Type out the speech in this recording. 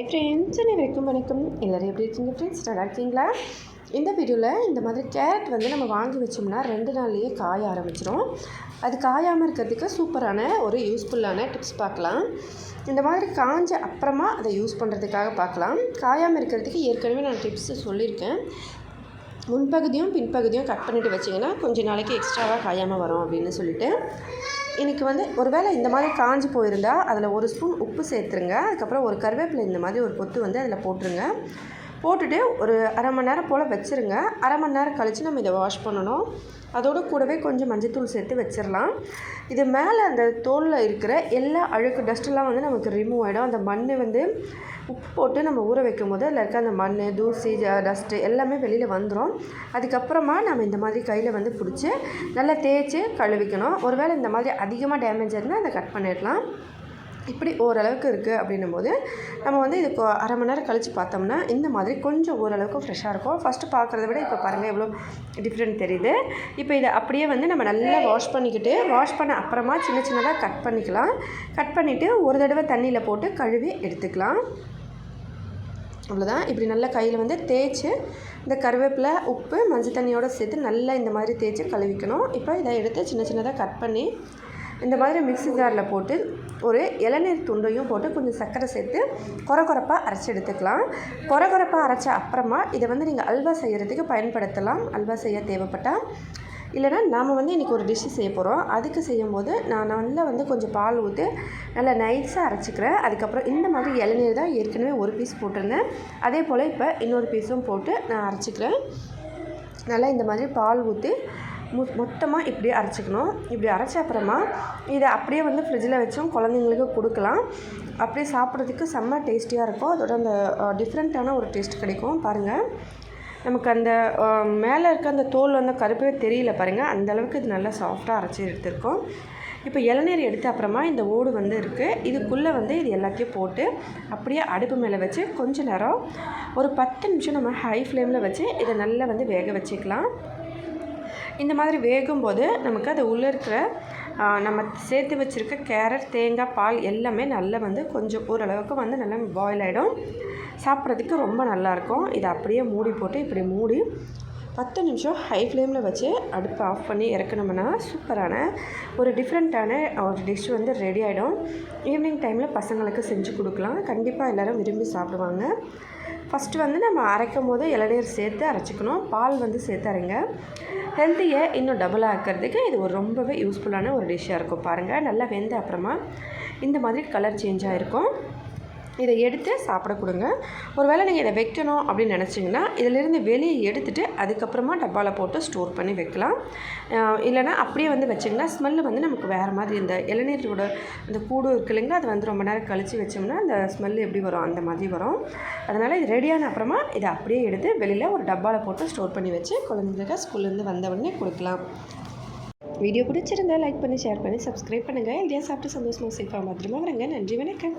Friends வரைக்கும் வணக்கம். எல்லோரும் எப்படி இருக்கீங்க ஃப்ரெண்ட்ஸ் நல்லா இருக்கீங்களா? இந்த வீடியோவில் இந்த மாதிரி கேரட் வந்து நம்ம வாங்கி வச்சோம்னா ரெண்டு நாள்லேயே காய ஆரம்பிச்சிடும் அது காயாமல் இருக்கிறதுக்கு சூப்பரான ஒரு யூஸ்ஃபுல்லான டிப்ஸ் பார்க்கலாம். இந்த மாதிரி காஞ்ச அப்புறமா அதை யூஸ் பண்ணுறதுக்காக பார்க்கலாம். காயாமல் இருக்கிறதுக்கு ஏற்கனவே நான் டிப்ஸு சொல்லியிருக்கேன். முன்பகுதியும் பின்பகுதியும் கட் பண்ணிவிட்டு வச்சிங்கன்னா கொஞ்சம் நாளைக்கு எக்ஸ்ட்ராவாக காயாமல் வரும் அப்படின்னு சொல்லிட்டு. இன்றைக்கி வந்து ஒரு வேளை இந்த மாதிரி காஞ்சி போயிருந்தால் அதில் ஒரு ஸ்பூன் உப்பு சேர்த்துருங்க. அதுக்கப்புறம் ஒரு கருவேப்பிலை இந்த மாதிரி ஒரு கொத்து வந்து அதில் போட்டுருங்க. போட்டுட்டு ஒரு அரை மணி நேரம் போல் வச்சுருங்க. அரை மணி நேரம் கழித்து நம்ம இதை வாஷ் பண்ணணும். அதோடு கூடவே கொஞ்சம் மஞ்சத்தூள் சேர்த்து வச்சிடலாம் இது மேலே அந்த தோலில் இருக்கிற எல்லா அழுக்கு டஸ்ட்டெல்லாம் வந்து நமக்கு ரிமூவ் ஆகிடும் அந்த மண் வந்து உப்பு போட்டு நம்ம ஊற வைக்கும் போது அதில் இருக்க அந்த மண் தூசி டஸ்ட்டு எல்லாமே வெளியில் வந்துடும் அதுக்கப்புறமா நம்ம இந்த மாதிரி கையில் வந்து பிடிச்சி நல்லா தேய்ச்சி கழுவிக்கணும். ஒருவேளை இந்த மாதிரி அதிகமாக டேமேஜ் இருந்தால் அதை கட் பண்ணிடலாம். இப்படி ஓரளவுக்கு இருக்குது அப்படின்னும் போது நம்ம வந்து இது அரை மணி நேரம் கழித்து பார்த்தோம்னா இந்த மாதிரி கொஞ்சம் ஓரளவுக்கு ஃப்ரெஷ்ஷாக இருக்கும். ஃபஸ்ட்டு பார்க்குறத விட இப்போ பாருங்கள் எவ்வளோ டிஃப்ரெண்ட் தெரியுது. இப்போ இதை அப்படியே வந்து நம்ம நல்லா வாஷ் பண்ணிக்கிட்டு வாஷ் பண்ண அப்புறமா சின்ன சின்னதாக கட் பண்ணிக்கலாம். கட் பண்ணிவிட்டு ஒரு தடவை தண்ணியில் போட்டு கழுவி எடுத்துக்கலாம். அவ்வளோதான் இப்படி நல்லா கையில் வந்து தேய்ச்சி இந்த கருவேப்பிலை உப்பு மஞ்சள் தண்ணியோடு சேர்த்து நல்லா இந்த மாதிரி தேய்ச்சி கழுவிக்கணும். இப்போ இதை எடுத்து சின்ன சின்னதாக கட் பண்ணி இந்த மாதிரி மிக்சி ஜாரில் போட்டு ஒரு இளநீர் துண்டையும் போட்டு கொஞ்சம் சர்க்கரை சேர்த்து குறை குறைப்பாக அரைச்சி எடுத்துக்கலாம். குறை குறைப்பாக அரைச்ச அப்புறமா இதை வந்து நீங்கள் அல்வா செய்கிறதுக்கு பயன்படுத்தலாம். அல்வா செய்ய தேவைப்பட்டால் இல்லைனா நாம் வந்து இன்றைக்கி ஒரு டிஷ்ஷு செய்ய போகிறோம் அதுக்கு செய்யும்போது நான் நல்லா வந்து கொஞ்சம் பால் ஊற்றி நல்லா நைஸாக அரைச்சிக்கிறேன். அதுக்கப்புறம் இந்த மாதிரி இளநீர் தான் ஏற்கனவே ஒரு பீஸ் போட்டிருந்தேன். அதே போல் இப்போ இன்னொரு பீஸும் போட்டு நான் அரைச்சிக்கிறேன். நல்லா இந்த மாதிரி பால் ஊற்றி மு மொத்தமாக இப்படியே அரைச்சிக்கணும். இப்படி அரைச்ச அப்புறமா இதை அப்படியே வந்து ஃப்ரிட்ஜில் வச்சும் குழந்தைங்களுக்கு கொடுக்கலாம். அப்படியே சாப்பிட்றதுக்கு செம்ம டேஸ்டியாக இருக்கும். அதோட அந்த டிஃப்ரெண்ட்டான ஒரு டேஸ்ட் கிடைக்கும். பாருங்கள் நமக்கு அந்த மேலே இருக்க அந்த தோல் வந்து கருப்பே தெரியல பாருங்கள் அந்தளவுக்கு இது நல்லா சாஃப்டாக அரைச்சி எடுத்திருக்கோம். இப்போ இளநீர் எடுத்த அப்புறமா இந்த ஓடு வந்து இருக்குது இதுக்குள்ளே வந்து இது எல்லாத்தையும் போட்டு அப்படியே அடுப்பு மேலே வச்சு கொஞ்சம் நேரம் ஒரு பத்து நிமிஷம் நம்ம ஹை ஃப்ளேமில் வச்சு இதை நல்லா வந்து வேக வச்சுக்கலாம். இந்த மாதிரி வேகும்போது நமக்கு அது உள்ளே இருக்கிற நம்ம சேர்த்து வச்சுருக்க கேரட் தேங்காய் பால் எல்லாமே நல்லா வந்து கொஞ்சம் ஓரளவுக்கு வந்து நல்லா பாயில் ஆகிடும் சாப்பிட்றதுக்கு ரொம்ப நல்லாயிருக்கும் இதை அப்படியே மூடி போட்டு இப்படி மூடி பத்து நிமிஷம் ஹை ஃப்ளேமில் வச்சு அடுப்பை ஆஃப் பண்ணி இறக்கணும்னா சூப்பரான ஒரு டிஃப்ரெண்ட்டான ஒரு டிஷ் வந்து ரெடி ஆகிடும் ஈவினிங் டைமில் பசங்களுக்கு செஞ்சு கொடுக்கலாம். கண்டிப்பாக எல்லோரும் விரும்பி சாப்பிடுவாங்க. ஃபஸ்ட்டு வந்து நம்ம அரைக்கும் போது இளநீர் சேர்த்து அரைச்சிக்கணும். பால் வந்து சேர்த்து அரைங்க. ஹெல்த்தியை இன்னும் டபுள் ஆக்கிறதுக்கு இது ஒரு ரொம்பவே யூஸ்ஃபுல்லான ஒரு டிஷ்ஷாக இருக்கும் பாருங்கள் நல்லா வெந்த அப்புறமா இந்த மாதிரி கலர் சேஞ்ச் ஆகிருக்கும் இதை எடுத்து சாப்பிட கொடுங்க. ஒருவேளை நீங்கள் இதை வைக்கணும் அப்படின்னு நினச்சிங்கன்னா இதிலிருந்து வெளியே எடுத்துகிட்டு அதுக்கப்புறமா டப்பாவில் போட்டு ஸ்டோர் பண்ணி வைக்கலாம். இல்லைனா அப்படியே வந்து வச்சிங்கன்னா ஸ்மெல்லு வந்து நமக்கு வேறு மாதிரி இந்த இளநீரோட அந்த கூடு இருக்கு இல்லைங்களா அது வந்து ரொம்ப நேரம் கழித்து வச்சோம்னா அந்த ஸ்மெல்லு எப்படி வரும் அந்த மாதிரி வரும். அதனால் இது ரெடியான அப்புறமா இதை அப்படியே எடுத்து வெளியில் ஒரு டப்பாவில் போட்டு ஸ்டோர் பண்ணி வச்சு குழந்தைங்களுக்கு ஸ்கூல்லேருந்து வந்த உடனே கொடுக்கலாம். வீடியோ பிடிச்சிருந்தா லைக் பண்ணி ஷேர் பண்ணி சப்ஸ்கிரைப் பண்ணுங்கள் இந்தியா சாப்பிட்டு சந்தோஷமாக சேஃபாக மாதிரிமா வரங்க நன்றி வணக்கம்.